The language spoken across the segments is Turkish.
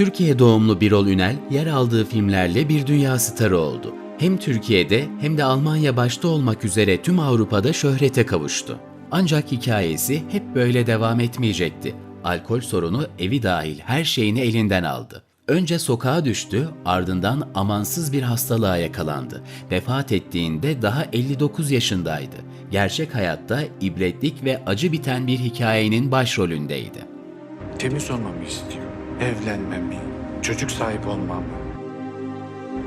Türkiye doğumlu Birol Ünel, yer aldığı filmlerle bir dünya starı oldu. Hem Türkiye'de hem de Almanya başta olmak üzere tüm Avrupa'da şöhrete kavuştu. Ancak hikayesi hep böyle devam etmeyecekti. Alkol sorunu evi dahil her şeyini elinden aldı. Önce sokağa düştü, ardından amansız bir hastalığa yakalandı. Vefat ettiğinde daha 59 yaşındaydı. Gerçek hayatta ibretlik ve acı biten bir hikayenin başrolündeydi. Temiz olmamı istiyor. Evlenmemi, çocuk sahibi olmamı.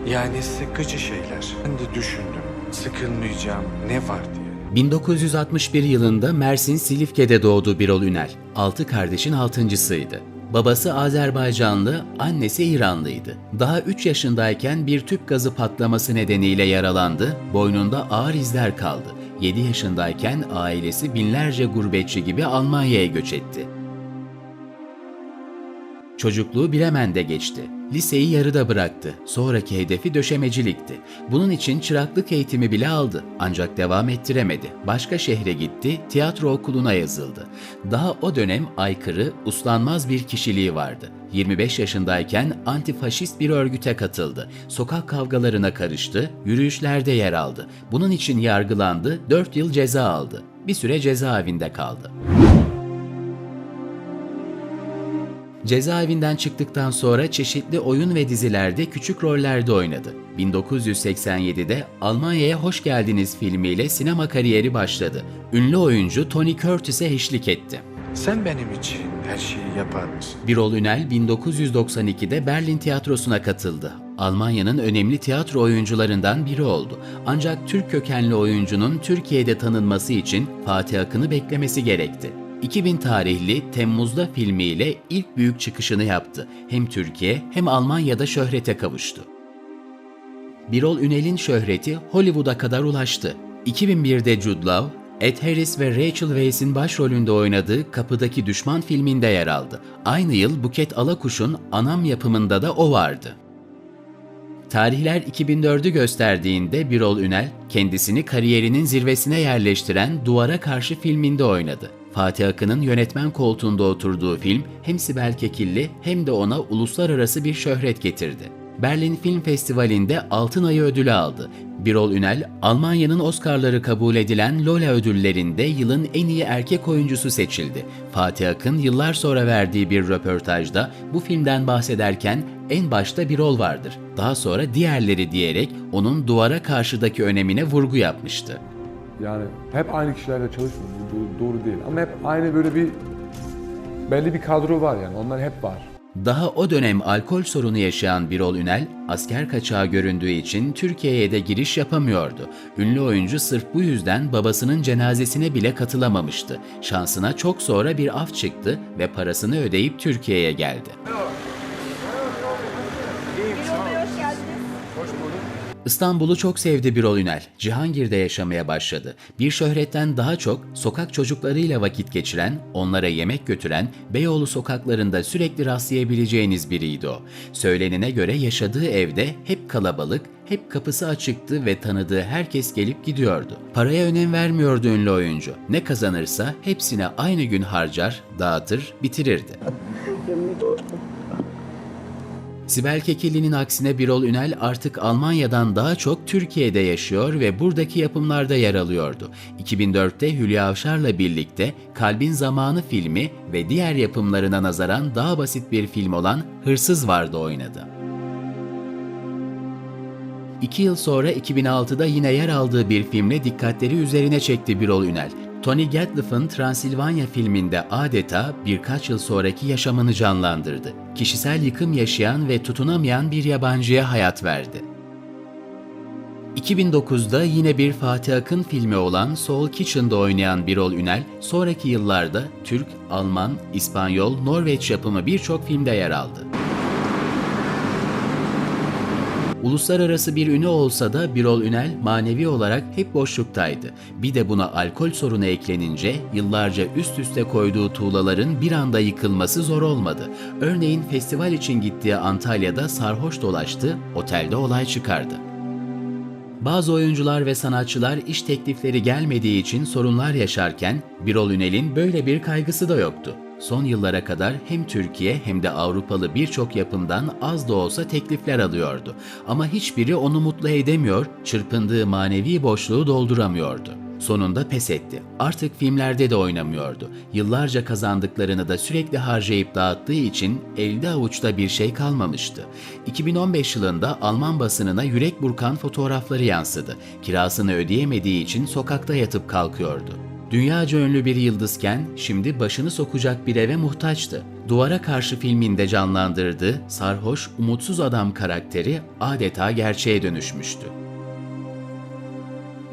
Yani sıkıcı şeyler. Ben de düşündüm. Sıkılmayacağım ne var diye. 1961 yılında Mersin Silifke'de doğdu Birol Ünel. Altı kardeşin altıncısıydı. Babası Azerbaycanlı, annesi İranlıydı. Daha 3 yaşındayken bir tüp gazı patlaması nedeniyle yaralandı, boynunda ağır izler kaldı. 7 yaşındayken ailesi binlerce gurbetçi gibi Almanya'ya göç etti. Çocukluğu Bremen'de geçti. Liseyi yarıda bıraktı. Sonraki hedefi döşemecilikti. Bunun için çıraklık eğitimi bile aldı. Ancak devam ettiremedi. Başka şehre gitti, tiyatro okuluna yazıldı. Daha o dönem aykırı, uslanmaz bir kişiliği vardı. 25 yaşındayken antifaşist bir örgüte katıldı. Sokak kavgalarına karıştı, yürüyüşlerde yer aldı. Bunun için yargılandı, 4 yıl ceza aldı. Bir süre cezaevinde kaldı. Cezaevinden çıktıktan sonra çeşitli oyun ve dizilerde küçük rollerde oynadı. 1987'de Almanya'ya Hoş Geldiniz filmiyle sinema kariyeri başladı. Ünlü oyuncu Tony Curtis'e eşlik etti. Sen benim için her şeyi yapar mısın? Birol Ünel 1992'de Berlin Tiyatrosu'na katıldı. Almanya'nın önemli tiyatro oyuncularından biri oldu. Ancak Türk kökenli oyuncunun Türkiye'de tanınması için Fatih Akın'ı beklemesi gerekti. 2000 tarihli Temmuz'da filmiyle ilk büyük çıkışını yaptı. Hem Türkiye hem Almanya'da şöhrete kavuştu. Birol Ünel'in şöhreti Hollywood'a kadar ulaştı. 2001'de Jude Law, Ed Harris ve Rachel Weisz'in başrolünde oynadığı Kapıdaki Düşman filminde yer aldı. Aynı yıl Buket Alakuş'un Anam yapımında da o vardı. Tarihler 2004'ü gösterdiğinde Birol Ünel kendisini kariyerinin zirvesine yerleştiren Duvara Karşı filminde oynadı. Fatih Akın'ın yönetmen koltuğunda oturduğu film hem Sibel Kekilli hem de ona uluslararası bir şöhret getirdi. Berlin Film Festivali'nde Altın Ayı ödülü aldı. Birol Ünel, Almanya'nın Oscar'ları kabul edilen Lola ödüllerinde yılın en iyi erkek oyuncusu seçildi. Fatih Akın yıllar sonra verdiği bir röportajda bu filmden bahsederken en başta Birol vardır, daha sonra diğerleri diyerek onun duvara karşıdaki önemine vurgu yapmıştı. Yani hep aynı kişilerle çalışmıyor. Bu do- doğru değil. Ama hep aynı böyle bir belli bir kadro var yani. Onlar hep var. Daha o dönem alkol sorunu yaşayan Birol Ünel, asker kaçağı göründüğü için Türkiye'ye de giriş yapamıyordu. Ünlü oyuncu sırf bu yüzden babasının cenazesine bile katılamamıştı. Şansına çok sonra bir af çıktı ve parasını ödeyip Türkiye'ye geldi. İstanbul'u çok sevdi Birol Ünel. Cihangir'de yaşamaya başladı. Bir şöhretten daha çok sokak çocuklarıyla vakit geçiren, onlara yemek götüren, Beyoğlu sokaklarında sürekli rastlayabileceğiniz biriydi o. Söylenene göre yaşadığı evde hep kalabalık, hep kapısı açıktı ve tanıdığı herkes gelip gidiyordu. Paraya önem vermiyordu ünlü oyuncu. Ne kazanırsa hepsine aynı gün harcar, dağıtır, bitirirdi. Sibel Kekilli'nin aksine Birol Ünel artık Almanya'dan daha çok Türkiye'de yaşıyor ve buradaki yapımlarda yer alıyordu. 2004'te Hülya Avşar'la birlikte Kalbin Zamanı filmi ve diğer yapımlarına nazaran daha basit bir film olan Hırsız Vardı oynadı. İki yıl sonra 2006'da yine yer aldığı bir filmle dikkatleri üzerine çekti Birol Ünel. Tony Gatliff'ın Transilvanya filminde adeta birkaç yıl sonraki yaşamını canlandırdı. Kişisel yıkım yaşayan ve tutunamayan bir yabancıya hayat verdi. 2009'da yine bir Fatih Akın filmi olan Soul Kitchen'da oynayan Birol Ünel, sonraki yıllarda Türk, Alman, İspanyol, Norveç yapımı birçok filmde yer aldı. Uluslararası bir ünü olsa da Birol Ünel manevi olarak hep boşluktaydı. Bir de buna alkol sorunu eklenince yıllarca üst üste koyduğu tuğlaların bir anda yıkılması zor olmadı. Örneğin festival için gittiği Antalya'da sarhoş dolaştı, otelde olay çıkardı. Bazı oyuncular ve sanatçılar iş teklifleri gelmediği için sorunlar yaşarken Birol Ünel'in böyle bir kaygısı da yoktu. Son yıllara kadar hem Türkiye hem de Avrupalı birçok yapımdan az da olsa teklifler alıyordu. Ama hiçbiri onu mutlu edemiyor, çırpındığı manevi boşluğu dolduramıyordu. Sonunda pes etti. Artık filmlerde de oynamıyordu. Yıllarca kazandıklarını da sürekli harcayıp dağıttığı için elde avuçta bir şey kalmamıştı. 2015 yılında Alman basınına yürek burkan fotoğrafları yansıdı. Kirasını ödeyemediği için sokakta yatıp kalkıyordu. Dünyaca ünlü bir yıldızken şimdi başını sokacak bir eve muhtaçtı. Duvara Karşı filminde canlandırdığı sarhoş, umutsuz adam karakteri adeta gerçeğe dönüşmüştü.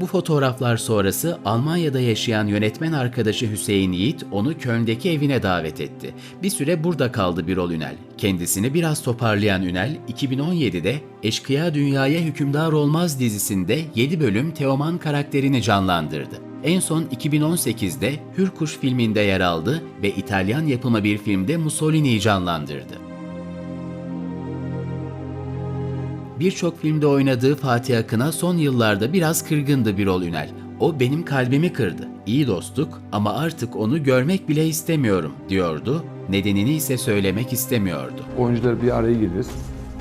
Bu fotoğraflar sonrası Almanya'da yaşayan yönetmen arkadaşı Hüseyin Yiğit onu Köln'deki evine davet etti. Bir süre burada kaldı Birol Ünel. Kendisini biraz toparlayan Ünel, 2017'de Eşkıya Dünyaya Hükümdar Olmaz dizisinde 7 bölüm Teoman karakterini canlandırdı. En son 2018'de Hürkuş filminde yer aldı ve İtalyan yapımı bir filmde Mussolini'yi canlandırdı. Birçok filmde oynadığı Fatih Akın'a son yıllarda biraz kırgındı Birol Ünel. O benim kalbimi kırdı. İyi dostluk ama artık onu görmek bile istemiyorum diyordu. Nedenini ise söylemek istemiyordu. Oyuncular bir araya geliriz,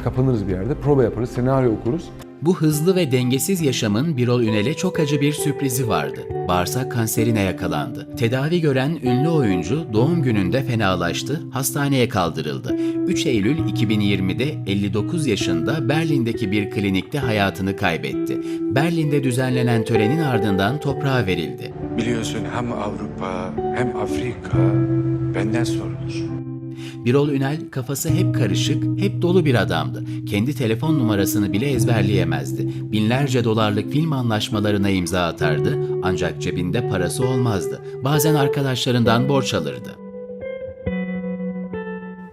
kapanırız bir yerde, prova yaparız, senaryo okuruz. Bu hızlı ve dengesiz yaşamın Birol Ünel'e çok acı bir sürprizi vardı. Bağırsak kanserine yakalandı. Tedavi gören ünlü oyuncu doğum gününde fenalaştı, hastaneye kaldırıldı. 3 Eylül 2020'de 59 yaşında Berlin'deki bir klinikte hayatını kaybetti. Berlin'de düzenlenen törenin ardından toprağa verildi. Biliyorsun hem Avrupa hem Afrika benden sorulur. Birol Ünel kafası hep karışık, hep dolu bir adamdı. Kendi telefon numarasını bile ezberleyemezdi. Binlerce dolarlık film anlaşmalarına imza atardı ancak cebinde parası olmazdı. Bazen arkadaşlarından borç alırdı.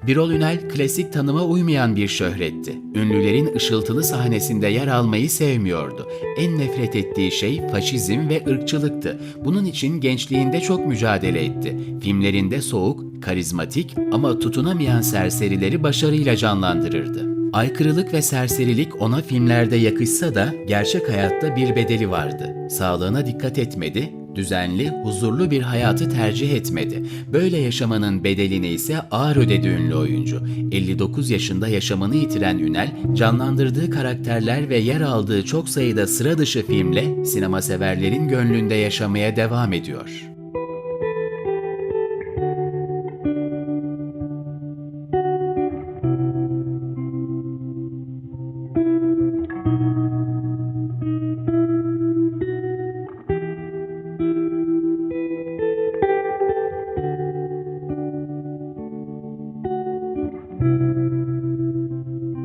Birol Ünel klasik tanıma uymayan bir şöhretti. Ünlülerin ışıltılı sahnesinde yer almayı sevmiyordu. En nefret ettiği şey faşizm ve ırkçılıktı. Bunun için gençliğinde çok mücadele etti. Filmlerinde soğuk, karizmatik ama tutunamayan serserileri başarıyla canlandırırdı. Aykırılık ve serserilik ona filmlerde yakışsa da gerçek hayatta bir bedeli vardı. Sağlığına dikkat etmedi, düzenli, huzurlu bir hayatı tercih etmedi. Böyle yaşamanın bedelini ise ağır ödedi ünlü oyuncu. 59 yaşında yaşamını yitiren Ünel, canlandırdığı karakterler ve yer aldığı çok sayıda sıra dışı filmle sinema severlerin gönlünde yaşamaya devam ediyor.